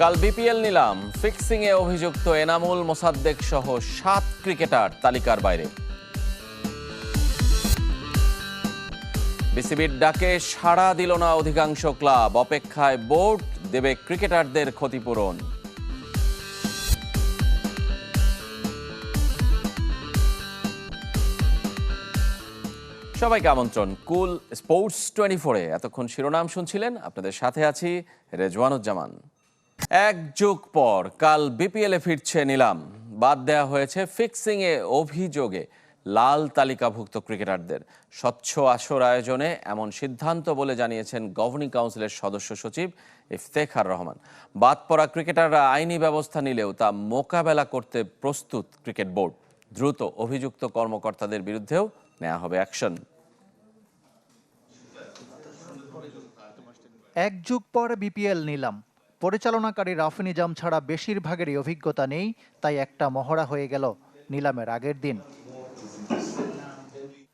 কাল বিপিএল নিলাম। ফিক্সিংয়ে অভিযুক্ত এনামুল মোসাদ্দেক সহ সাত ক্রিকেটার তালিকার বাইরে। বিসিবির ডাকে সাড়া দিল না অধিকাংশ ক্লাব। অপেক্ষায় বোর্ড দেবে ক্রিকেটারদের ক্ষতিপূরণ। সবাইকে আমন্ত্রণ। কুল স্পোর্টস টোয়েন্টি ফোরে। এতক্ষণ শিরোনাম শুনছিলেন। আপনাদের সাথে আছি রেজওয়ানুজ্জামান। এক যুগ পর কাল বিপিএলে ফিরছে নিলাম। বাদ দেওয়া হয়েছে ফিক্সিংয়ে অভিযোগে লাল তালিকাভুক্ত ক্রিকেটারদের। স্বচ্ছ আসর আয়োজনে এমন সিদ্ধান্ত বলে জানিয়েছেন গভর্নিং কাউন্সিলের সদস্য সচিব ইফতেখার রহমান। বাদ পড়া ক্রিকেটাররা আইনি ব্যবস্থা নিলেও তা মোকাবেলা করতে প্রস্তুত ক্রিকেট বোর্ড। দ্রুত অভিযুক্ত কর্মকর্তাদের বিরুদ্ধেও নেওয়া হবে অ্যাকশন। এক যুগ পর বিপিএল নিলাম। পরিচালনাকারী রাফি নিজাম ছাড়া বেশিরভাগেরই অভিজ্ঞতা নেই, তাই একটা মহড়া হয়ে গেল নিলামের আগের দিন।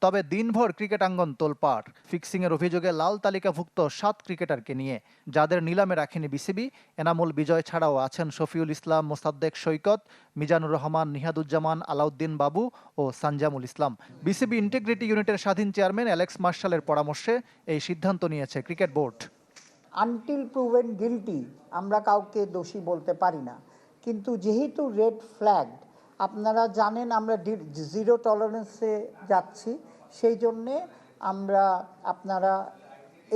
তবে দিনভর ক্রিকেট ক্রিকেটাঙ্গন তোলপাড়। ফিক্সিংয়ের অভিযোগে লাল তালিকাভুক্ত সাত ক্রিকেটারকে নিয়ে, যাদের নিলামে রাখেনি বিসিবি, এনামুল বিজয় ছাড়াও আছেন শফিউল ইসলাম, মোসাদ্দেক সৈকত, মিজানুর রহমান, নিহাদুজ্জামান, আলাউদ্দিন বাবু ও সানজামুল ইসলাম। বিসিবি ইন্টিগ্রিটি ইউনিটের স্বাধীন চেয়ারম্যান অ্যালেক্স মার্শালের পরামর্শে এই সিদ্ধান্ত নিয়েছে cricket board. Until proven guilty আমরা কাউকে দোষী বলতে পারি না। কিন্তু যেহেতু রেড ফ্ল্যাগ আপনারা জানেন আমরা জিরো টলারেন্সে যাচ্ছি, সেই জন্যে আমরা, আপনারা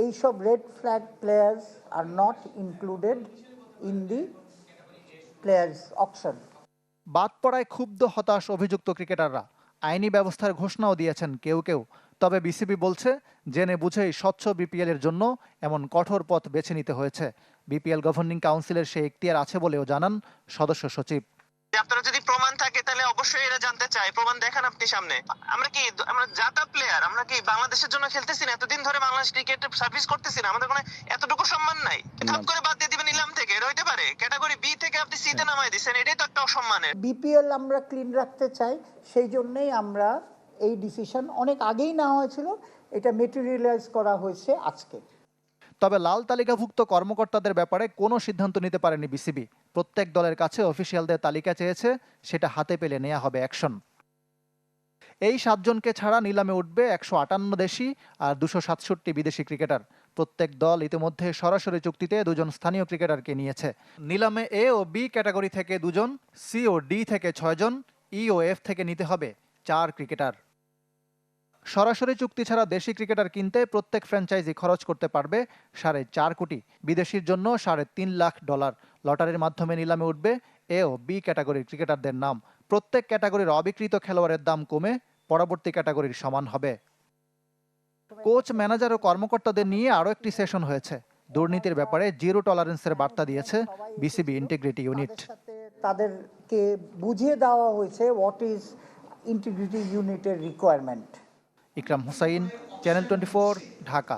এইসব red flag players are not included in the players option বাদ পড়ায় ক্ষুব্ধ হতাশ অভিযুক্ত ক্রিকেটাররা। আইনি ব্যবস্থার ঘোষণাও দিয়েছেন কেউ কেউ। তবে বিসিবি বলছে জেনে বুঝেই স্বচ্ছ বিপিএল এর জন্য এমন কঠোর পথ বেছে নিতে হয়েছে। বিপিএল গভর্নিং কাউন্সিলের সেই এখতিয়ার আছে বলেও জানান সদস্য সচিব। আপনারা যদি প্রমাণ থাকে তাহলে অবশ্যই এরা জানতে চায় প্রমাণ দেখান আপনি সামনে। আমরা কি আমরা জাতা প্লেয়ার আমরা কি বাংলাদেশের জন্য খেলতেছি না? এতদিন ধরে বাংলাদেশ ক্রিকেট সার্ভিস করতেছি না। আমাদের কোনো এতটুকু সম্মান নাই। ধাপ করে বাদ দিয়ে দিবেন নিলাম থেকে এটা হইতে পারে। ক্যাটাগরি বি থেকে আপনি সি তে নামাই দিচ্ছেন এটাই তো একটা অসম্মানের। বিপিএল আমরা ক্লিন রাখতে চাই সেই জন্যই আমরা এই ডিসিশন অনেক আগেই নেওয়া হয়েছিল। এটা মেটেরিয়ালাইজ করা হয়েছে আজকে। তবে লাল তালিকাভুক্ত কর্মকর্তাদের ব্যাপারে কোনো সিদ্ধান্ত নিতে পারেনি বিসিবি। প্রত্যেক দলের কাছে অফিসিয়ালদের তালিকা চেয়েছে, সেটা হাতে পেলে নেওয়া হবে অ্যাকশন। এই সাতজনকে ছাড়া নিলামে উঠবে একশো আটান্ন দেশি আর দুশো সাতষট্টি বিদেশি ক্রিকেটার। প্রত্যেক দল ইতিমধ্যে সরাসরি চুক্তিতে দুজন স্থানীয় ক্রিকেটারকে নিয়েছে। নিলামে এ ও বি ক্যাটাগরি থেকে দুজন, সি ও ডি থেকে ছয়জন, ই ও এফ থেকে নিতে হবে চার ক্রিকেটার। সরাসরি চুক্তি ছাড়া দেশি ক্রিকেটার কিনতে প্রত্যেক ফ্র্যাঞ্চাইজি খরচ করতে পারবে সাড়ে চার কোটি। বিদেশির জন্য সাড়ে তিন লাখ ডলার। লটারির মাধ্যমে নিলামে উঠবে এ ও বি ক্যাটাগরির ক্রিকেটারদের নাম। প্রত্যেক ক্যাটাগরির অবিকৃত খেলোয়াড়ের দাম কমে পরবর্তী ক্যাটাগরির সমান হবে। কোচ, ম্যানেজার ও কর্মকর্তাদের নিয়ে আরও একটি সেশন হয়েছে। দুর্নীতির ব্যাপারে জিরো টলারেন্সের বার্তা দিয়েছে বিসিবি ইন্টিগ্রিটি ইউনিট। তাদেরকে বুঝিয়ে দেওয়া হয়েছে হোয়াট ইজ ইন্টিগ্রিটি ইউনিটের requirement Ikram Hussain, channel twenty Dhaka.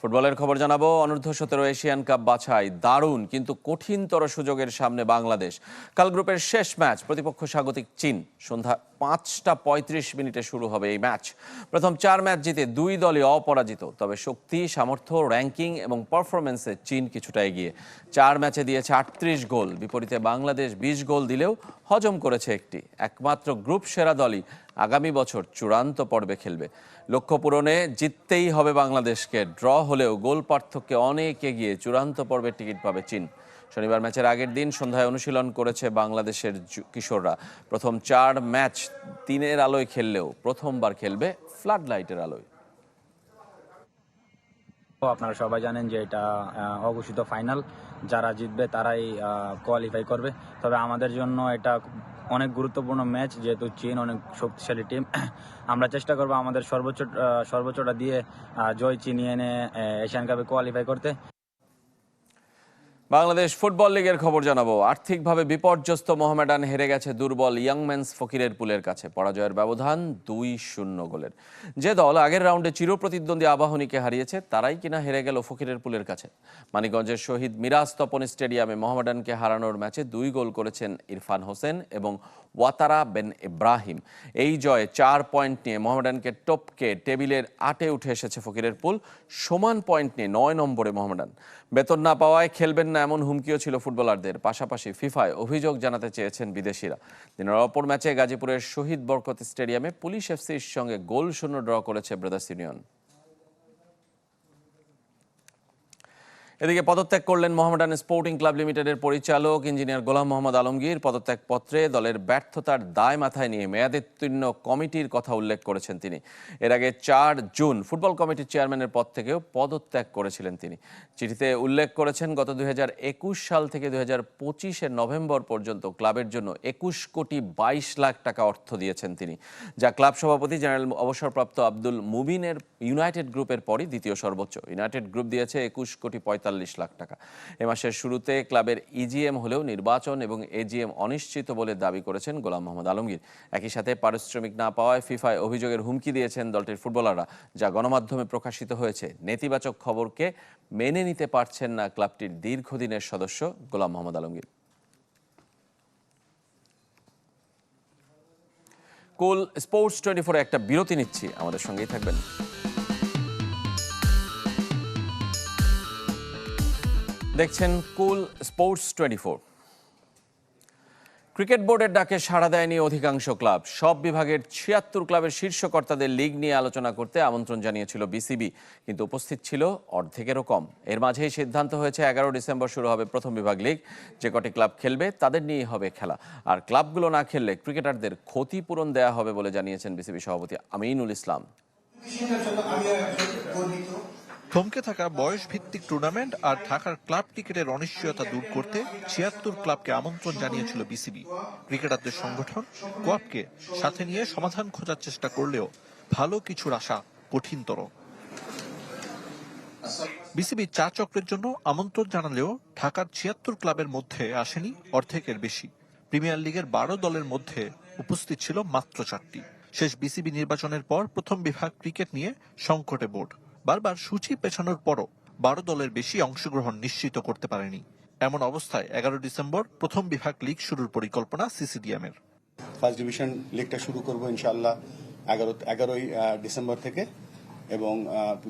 ফুটবলের খবর জানাব, অনূর্ধ্ব সতেরো এশিয়ান কাপ বাছাই দারুণ, কিন্তু কঠিনতর সুযোগের সামনে বাংলাদেশ। কাল গ্রুপের শেষ ম্যাচ, প্রতিপক্ষ স্বাগতিক চীন, সন্ধ্যা পাঁচটা পঁয়ত্রিশ মিনিটে শুরু হবে এই ম্যাচ। প্রথম চার ম্যাচ জিতে দুই দলই অপরাজিত, তবে শক্তি, সামর্থ্য র্যাঙ্কিং এবং পারফরমেন্সে চীন কিছুটা এগিয়ে। চার ম্যাচে দিয়েছে আটত্রিশ গোল, বিপরীতে বাংলাদেশ বিশ গোল দিলেও হজম করেছে একটি। একমাত্র গ্রুপ সেরা দলই আগামী বছর চূড়ান্ত পর্বে খেলবে। লক্ষ্য পূরণে জিততেই হবে বাংলাদেশকে, ড্র হলেও গোল পার্থক্যে অনেক এগিয়ে চূড়ান্ত পর্বে টিকিট পাবে চীন। শনিবার ম্যাচের আগের দিন সন্ধ্যায় অনুশীলন করেছে বাংলাদেশের কিশোররা। প্রথম চার ম্যাচ তিনের আলোয় খেললেও প্রথমবার খেলবে ফ্লাড লাইটের আলোয় আপনারা সবাই জানেন যে এটা অঘোষিত ফাইনাল। যারা জিতবে তারাই কোয়ালিফাই করবে। তবে আমাদের জন্য এটা অনেক গুরুত্বপূর্ণ ম্যাচ, যেহেতু চীন অনেক শক্তিশালী টিম আমরা চেষ্টা করব আমাদের সর্বোচ্চ সর্বোচ্চটা দিয়ে জয় চিনিয়ে এনে এশিয়ান কাপে কোয়ালিফাই করতে। বাংলাদেশ ফুটবল লিগের খবর জানাব। আর্থিকভাবে বিপর্যস্ত মোহামেডান হেরে গেছে দুর্বল ইয়াংম্যানস ফকিরের পুলের কাছে। পরাজয়ের ব্যবধান দুই শূন্য গোলের। যে দল আগের রাউন্ডে চিরপ্রতিদ্বন্দ্বী আবাহনীকে হারিয়েছে, তারাই কিনা হেরে গেল ফকিরের পুলের কাছে। মানিকগঞ্জের শহীদ মিরাজ তপন স্টেডিয়ামে মোহামেডানকে হারানোর ম্যাচে দুই গোল করেছেন ইরফান হোসেন এবং ওয়াতারা বেন ইব্রাহিম। এই জয়ে চার পয়েন্ট নিয়ে মোহামেডানকে টপকে টেবিলের আটে উঠে এসেছে ফকিরের পুল। সমান পয়েন্ট নিয়ে নয় নম্বরে মোহামেডান। বেতন না পাওয়ায় খেলবেন না এমন হুমকিও ছিল ফুটবলারদের। পাশাপাশি ফিফায় অভিযোগ জানাতে চেয়েছেন বিদেশিরা। দিনের অপর ম্যাচে গাজীপুরের শহীদ বরকত স্টেডিয়ামে পুলিশ এফসির সঙ্গে গোল শূন্য ড্র করেছে ব্রাদার্স ইউনিয়ন। এদিকে পদত্যাগ করলেন মোহামেডান স্পোর্টিং ক্লাব লিমিটেডের পরিচালক ইঞ্জিনিয়ার গোলাম মোহাম্মদ আলমগীর। পদত্যাগ পত্রে দলের ব্যর্থতার দায় মাথায় নিয়ে মেয়াদোত্তীর্ণ কমিটির কথা উল্লেখ করেছেন তিনি। এর আগে চার জুন ফুটবল কমিটির চেয়ারম্যানের পদ থেকেও পদত্যাগ করেছিলেন তিনি। চিঠিতে উল্লেখ করেছেন, গত দুই সাল থেকে দুই হাজার নভেম্বর পর্যন্ত ক্লাবের জন্য একুশ কোটি বাইশ লাখ টাকা অর্থ দিয়েছেন তিনি, যা ক্লাব সভাপতি জেনারেল অবসরপ্রাপ্ত আব্দুল মুবিনের ইউনাইটেড গ্রুপের পরই দ্বিতীয় সর্বোচ্চ। ইউনাইটেড গ্রুপ দিয়েছে একুশ কোটি পঁয়তাল্লিশ লাখ টাকা। এ মাসের শুরুতে ক্লাবের ইজিএম হলেও নির্বাচন এবং এজিএম অনিশ্চিত বলে দাবি করেছেন গোলাম মোহাম্মদ আলমগীর। একই সাথে পারিশ্রমিক না পাওয়ায় ফিফায় অভিযোগের হুমকি দিয়েছেন দলটির ফুটবলাররা, যা গণমাধ্যমে প্রকাশিত হয়েছে। নেতিবাচক খবরকে মেনে নিতে পারছেন না ক্লাবটির দীর্ঘদিনের সদস্য Golam Mohammad Alamgir. Cool sports twenty ফোরে একটা বিরতি নিচ্ছি। আমাদের সঙ্গেই থাকবেন। দেখছেন cool sports twenty four. Cricket বোর্ডের ডাকে সাড়া দেয়নি অধিকাংশ ক্লাব। সব বিভাগের ছিয়াত্তর ক্লাবের শীর্ষ কর্তাদের লিগ নিয়ে আলোচনা করতে আমন্ত্রণ জানিয়েছিল বিসিবি। কিন্তু উপস্থিত ছিল অর্ধেকেরও কম। এর মাঝেই সিদ্ধান্ত হয়েছে, এগারো ডিসেম্বর শুরু হবে প্রথম বিভাগ লিগ। যে কটি ক্লাব খেলবে, তাদের নিয়েই হবে খেলা। আর ক্লাবগুলো না খেললে ক্রিকেটারদের ক্ষতিপূরণ দেয়া হবে বলে জানিয়েছেন বিসিবি সভাপতি আমিনুল ইসলাম। থমকে থাকা বয়স ভিত্তিক টুর্নামেন্ট আর ঢাকার ক্লাব ক্রিকেটের অনিশ্চয়তা দূর করতে ছিয়াত্তর ক্লাবকে আমন্ত্রণ জানিয়েছিল বিসিবি। ক্রিকেটারদের সংগঠন কোয়াবকে সাথে নিয়ে সমাধান খোঁজার চেষ্টা করলেও ভালো কিছুর আশা কঠিনতর। বিসিবি চা চক্রের জন্য আমন্ত্রণ জানালেও ঢাকার ছিয়াত্তর ক্লাবের মধ্যে আসেনি অর্ধেকের বেশি। প্রিমিয়ার লিগের বারো দলের মধ্যে উপস্থিত ছিল মাত্র চারটি। শেষ বিসিবি নির্বাচনের পর প্রথম বিভাগ ক্রিকেট নিয়ে সংকটে বোর্ড। বারবার সূচি পেছানোর পরও বারো দলের বেশি অংশগ্রহণ নিশ্চিত করতে পারেনি। এমন অবস্থায় এগারো ডিসেম্বর প্রথম বিভাগ লিগ শুরুর পরিকল্পনা সিসিডিএমের। ফার্স্ট ডিভিশন লিগটা শুরু করব ইনশাল্লাহ এগারো, এগারোই ডিসেম্বর থেকে। এবং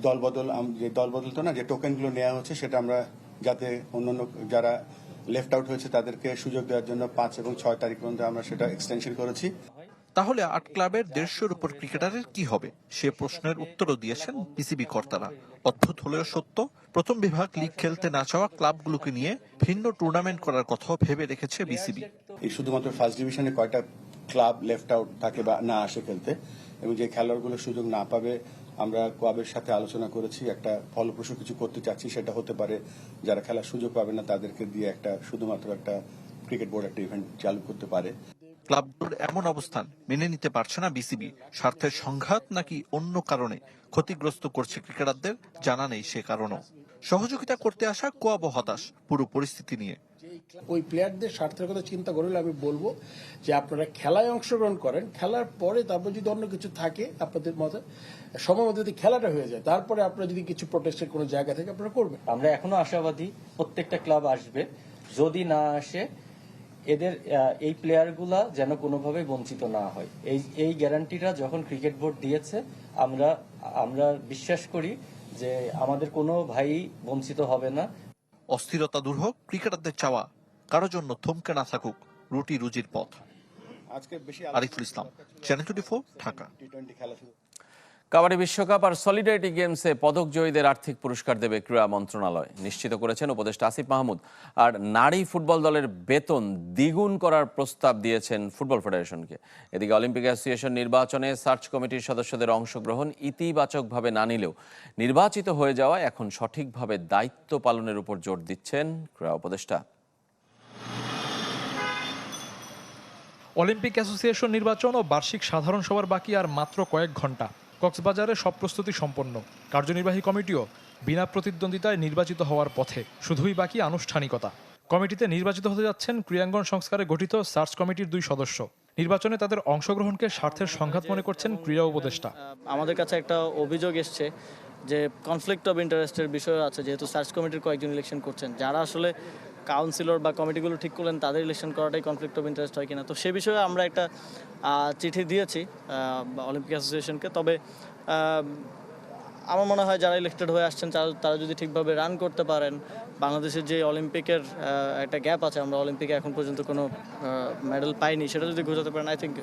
দলবদল যে দলবদল তো না, যে টোকেনগুলো নেওয়া হচ্ছে, সেটা আমরা যাতে অন্যান্য যারা লেফট আউট হয়েছে, তাদেরকে সুযোগ দেওয়ার জন্য পাঁচ এবং ছয় তারিখ পর্যন্ত আমরা সেটা এক্সটেনশন করেছি। তাহলে আট ক্লাবের দেড়শোর উপর ক্রিকেটারের কি হবে? সে প্রশ্নের উত্তরও দিয়েছেন বিসিবি কর্তারা। অদ্ভুত হলেও সত্য, প্রথম বিভাগ লিগ খেলতে না চাওয়া ক্লাবগুলোকে নিয়ে ভিন্ন টুর্নামেন্ট করার কথাও ভেবে রেখেছে বিসিবি। এই শুধুমাত্র ফার্স্ট ডিভিশনে কয়টা ক্লাব লেফট আউট থাকে বা না আসে খেলতে, এবং যে খেলোয়াড়গুলো সুযোগ না পাবে, আমরা ক্লাবের সাথে আলোচনা করেছি, একটা ফলপ্রসূ কিছু করতে চাচ্ছি, সেটা হতে পারে যারা খেলার সুযোগ পাবে না, তাদেরকে দিয়ে একটা শুধুমাত্র একটা ক্রিকেট বোর্ড একটা ইভেন্ট চালু করতে পারে। ক্লাবগুলোর এমন অবস্থান মেনে নিতে পারছে না বিসিবি। স্বার্থের সংঘাত নাকি অন্য কারণে ক্ষতিগ্রস্ত করছে ক্রিকেটারদের জানা নেই সে কারণও। সহযোগিতা করতে আসা কোয়াব হতাশ পুরো পরিস্থিতি নিয়ে। ওই প্লেয়ারদের স্বার্থের কথা চিন্তা করলে আমি বলব যে আপনারা খেলায় অংশগ্রহণ করেন খেলার পরে তারপর যদি অন্য কিছু থাকে আপনাদের মতে সময় মধ্যে যদি খেলাটা হয়ে যায় তারপরে আপনারা যদি কিছু প্রোটেস্টের কোনো জায়গা থেকে আপনারা করবেন। আমরা এখনও আশাবাদী প্রত্যেকটা ক্লাব আসবে। যদি না আসে এদের এই প্লেয়ারগুলা যেন কোনোভাবে বঞ্চিত না হয়। এই এই গ্যারান্টিটা যখন ক্রিকেট বোর্ড দিয়েছে আমরা আমরা বিশ্বাস করি যে আমাদের কোনো ভাই বঞ্চিত হবে না। অস্থিরতা দূর হোক ক্রিকেটারদের চাওয়া কারোর জন্য থমকে না থাকুক রুটি রুজির পথ। আজকে বেশি Ariful Islam channel twenty Dhaka T twenty খেলা শুরু কাবাডি বিশ্বকাপ আর সলিডারিটি গেমসে পদক জয়ীদের আর্থিক পুরস্কার দেবে ক্রীড়া মন্ত্রণালয়। নিশ্চিত করেছেন উপদেষ্টা আসিফ মাহমুদ। আর নারী ফুটবল দলের বেতন দ্বিগুণ করার প্রস্তাব দিয়েছেন ফুটবল ফেডারেশনকে। এদিকে অলিম্পিক অ্যাসোসিয়েশন নির্বাচনে সার্চ কমিটির সদস্যদের অংশগ্রহণ ইতিবাচকভাবে না নিলেও নির্বাচিত হয়ে যাওয়া এখন সঠিকভাবে দায়িত্ব পালনের উপর জোর দিচ্ছেন ক্রীড়া উপদেষ্টা। অলিম্পিক অ্যাসোসিয়েশন নির্বাচন ও বার্ষিক সাধারণ সভার বাকি আর মাত্র কয়েক ঘণ্টা। কক্সবাজারে সব প্রস্তুতি সম্পন্ন। কার্যনির্বাহী কমিটিও বিনা প্রতিদ্বন্দ্বিতায় নির্বাচিত হওয়ার পথে। শুধুই বাকি আনুষ্ঠানিকতা। কমিটিতে নির্বাচিত হতে যাচ্ছেন ক্রিয়াঙ্গন সংস্কারে গঠিত সার্চ কমিটির দুই সদস্য। নির্বাচনে তাদের অংশগ্রহণকে স্বার্থের সংঘাত মনে করছেন ক্রীড়া উপদেষ্টা। আমাদের কাছে একটা অভিযোগ এসছে যে কনফ্লিক্ট অফ ইন্টারেস্টের বিষয় আছে, যেহেতু সার্চ কমিটির কয়েকজন ইলেকশন করছেন। যারা আসলে কাউন্সিলর বা কমিটিগুলো ঠিক করলেন, তাদের ইলেকশন করাটাই কনফ্লিক্ট অফ ইন্টারেস্ট হয় কিনা। তো সে বিষয়ে আমরা একটা চিঠি দিয়েছি অলিম্পিক অ্যাসোসিয়েশনকে তবে আমার মনে হয় যারা ইলেক্টেড হয়ে আসছেন, তারা যদি ঠিকভাবে রান করতে পারেন, বাংলাদেশের যে অলিম্পিকের একটা গ্যাপ আছে, আমরা অলিম্পিকে এখন পর্যন্ত কোনো মেডেল পাইনি, সেটা যদি ঘোষাতে পারেন আই থিঙ্ক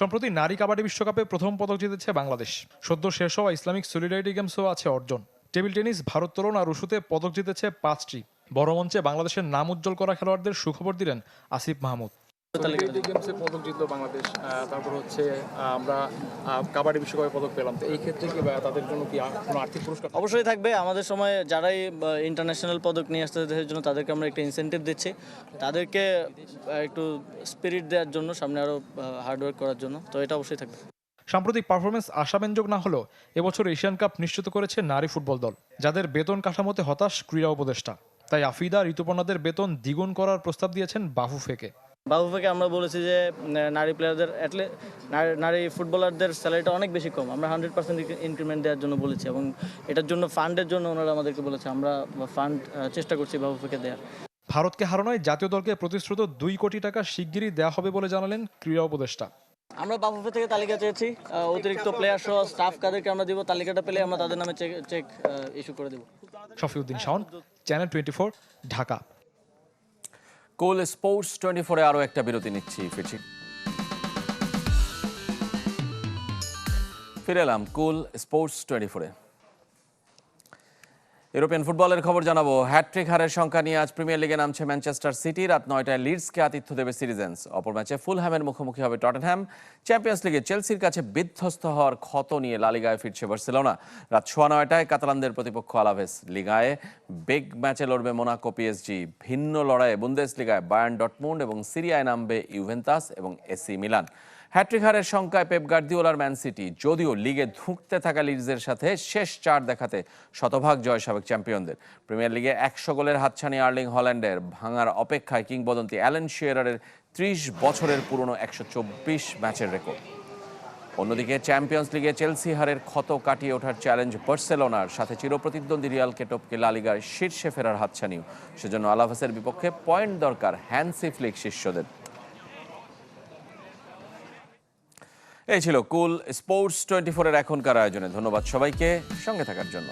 সম্প্রতি নারী কাবাডি বিশ্বকাপে প্রথম পদক জিতেছে বাংলাদেশ। সদ্য শেষ হওয়া ইসলামিক সলিডারিটি গেমসও আছে অর্জন। টেবিল টেনিস, ভারোত্তোলন আর উশুতে পদক জিতেছে পাঁচটি। বড় মঞ্চে বাংলাদেশের নাম উজ্জ্বল করা খেলোয়াড়দের সুখবর দিলেন আসিফ মাহমুদ। গেমসে পদক জিতলো বাংলাদেশ তারপর হচ্ছে আমরা কাবাডি বিশ্বকাপে পদক পেলাম। তো এই ক্ষেত্রে কি তাদের জন্য কি কোনো আর্থিক পুরস্কার? অবশ্যই থাকবে। আমাদের সময় যারাই ইন্টারন্যাশনাল পদক নিয়ে আসতে দেশের জন্য তাদেরকে আমরা একটা ইনসেন্টিভ দিচ্ছি। তাদেরকে একটু স্পিরিট দেওয়ার জন্য সামনে আরও হার্ডওয়ার্ক করার জন্য। তো এটা অবশ্যই থাকবে। সাম্প্রতিক পারফরমেন্স আশাব্যঞ্জক না হলেও এবছর এশিয়ান কাপ নিশ্চিত করেছে নারী ফুটবল দল যাদের বেতন কাঠামোতে হতাশ ক্রীড়া উপদেষ্টা। তাই আফিদা ঋতুপর্ণাদের বেতন দ্বিগুণ করার প্রস্তাব দিয়েছেন বাফুফেকে। বাবুফাকে আমরা বলেছি যে নারী প্লেয়ারদের নারী ফুটবলারদের স্যালারিটা অনেক বেশি কম। আমরা হান্ড্রেড পার্সেন্ট ইনক্রিমেন্ট দেওয়ার জন্য বলেছি এবং এটার জন্য ফান্ডের জন্য ওনারা আমাদেরকে বলেছে আমরা ফান্ড চেষ্টা করছি বাবুফাকে দেওয়ার। ভারতকে হারানোয় জাতীয় দলকে প্রতিশ্রুত দুই কোটি টাকা শিগগিরই দেওয়া হবে বলে জানালেন ক্রীড়া উপদেষ্টা। আমরা বাফুফে থেকে তালিকা চেয়েছি অতিরিক্ত প্লেয়ার সহ স্টাফ কাদেরকে আমরা দিব তালিকাটা পেলে আমরা তাদের নামে চেক চেক ইস্যু করে দেবো। Shafiuddin Shaon channel twenty four Dhaka cool sports twenty ফোরে আরও একটা বিরতি নিচ্ছি, ফিরছি। ফিরে এলাম কুল স্পোর্টস টোয়েন্টি ফোরে ইউরোপিয়ান ফুটবলের খবর জানাব। হ্যাট্রিক হারের সংখ্যা নিয়ে আজ প্রিমিয়ার লিগে নামছে ম্যানচেস্টার সিটি। রাত নয়টায় লিডসকে আতিথ্য দেবে সিটিজেন্স। অপর ম্যাচে ফুলহ্যামের মুখোমুখি হবে টটেনহ্যাম। চ্যাম্পিয়ন্স লিগে চেলসির কাছে বিধ্বস্ত হওয়ার ক্ষত নিয়ে লালিগায় ফিরছে বার্সেলোনা। রাত সোয়া নয়টায় কাতালানদের প্রতিপক্ষ আলাভেস লিগায় বেগ ম্যাচে লড়বে মোনাকো পিএসজি। ভিন্ন লড়াইয়ে বুন্দেস লিগায় বায়ার্ন ডটমুন্ড এবং সিরিয়ায় নামবে ইউভেন্তাস এবং এসি মিলান। হ্যাট্রিক হারের সংখ্যায় পেপ গার্দিওলার ম্যান সিটি, যদিও লিগে ধুঁকতে থাকা লিডসের সাথে শেষ চার দেখাতে শতভাগ জয় সাবেক চ্যাম্পিয়নদের। প্রিমিয়ার লিগে একশো গোলের হাতছানি আর্লিং হল্যান্ডের ভাঙার অপেক্ষায় কিংবদন্তি অ্যালেন শিয়ারের ত্রিশ বছরের পুরনো একশো চব্বিশ ম্যাচের রেকর্ড। অন্যদিকে চ্যাম্পিয়ন্স লিগে চেলসি হারের ক্ষত কাটিয়ে ওঠার চ্যালেঞ্জ বার্সেলোনার, সাথে চিরপ্রতিদ্বন্দ্বী রিয়ালকে টপকে লালিগার শীর্ষে ফেরার হাতছানিও। সেজন্য আলাভাসের বিপক্ষে পয়েন্ট দরকার হ্যান্সি ফ্লিক শিষ্যদের। এই ছিল কুল স্পোর্টস টোয়েন্টি ফোরের এখনকার আয়োজনে। ধন্যবাদ সবাইকে সঙ্গে থাকার জন্য।